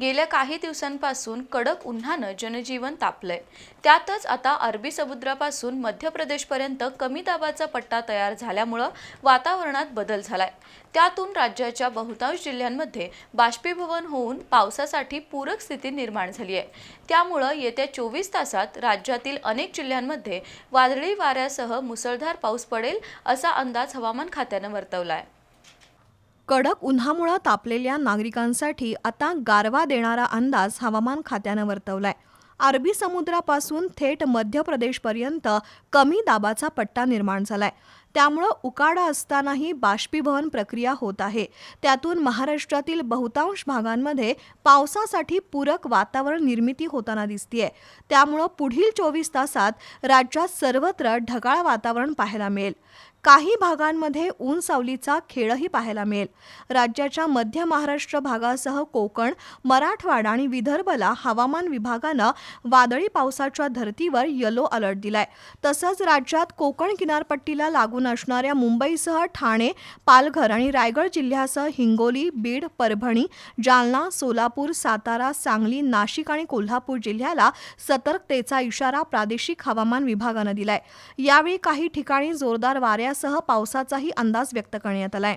गेल्या काही दिवसांपासून कडक उन्हानं जनजीवन तापलंय. त्यातच आता अरबी समुद्रापासून मध्य प्रदेशपर्यंत कमी दाबाचा पट्टा तयार झाल्यामुळं वातावरणात बदल झालाय. त्यातून राज्याच्या बहुतांश जिल्ह्यांमध्ये बाष्पीभवन होऊन पावसासाठी पूरक स्थिती निर्माण झाली आहे त्यामुळं येत्या चोवीस तासात राज्यातील अनेक जिल्ह्यांमध्ये वादळी वाऱ्यासह मुसळधार पाऊस पडेल असा अंदाज हवामान खात्यानं वर्तवला आहे कडक उन्हामुळं तापलेल्या नागरिकांसाठी आता गारवा देणारा अंदाज हवामान खात्यानं वर्तवलाय. अरबी समुद्रापासून थेट मध्य प्रदेशपर्यंत कमी दाबाचा पट्टा निर्माण झालाय. त्यामुळं उकाडा असतानाही बाष्पीभवन प्रक्रिया होत आहे. त्यातून महाराष्ट्रातील बहुतांश भागांमध्ये पावसासाठी पूरक वातावरण निर्मिती होताना दिसतीये. त्यामुळं पुढील चोवीस तासात राज्यात सर्वत्र ढगाळ वातावरण पाहायला मिळेल. काही भागांमध्ये ऊन सावलीचा खेळही पाहायला मिळेल. राज्याच्या मध्य महाराष्ट्र भागासह कोकण मराठवाडा आणि विदर्भला हवामान विभागानं वादळी पावसाच्या धर्तीवर येलो अलर्ट दिलाय. तसंच राज्यात कोकण किनारपट्टीला लागून असणाऱ्या मुंबईसह ठाणे पालघर आणि रायगड जिल्ह्यासह हिंगोली बीड परभणी जालना सोलापूर सातारा सांगली नाशिक आणि कोल्हापूर जिल्ह्याला सतर्कतेचा इशारा प्रादेशिक हवामान विभागानं दिलाय. यावेळी काही ठिकाणी जोरदार वाऱ्यासह पावसाचाही अंदाज व्यक्त करण्यात आलाय.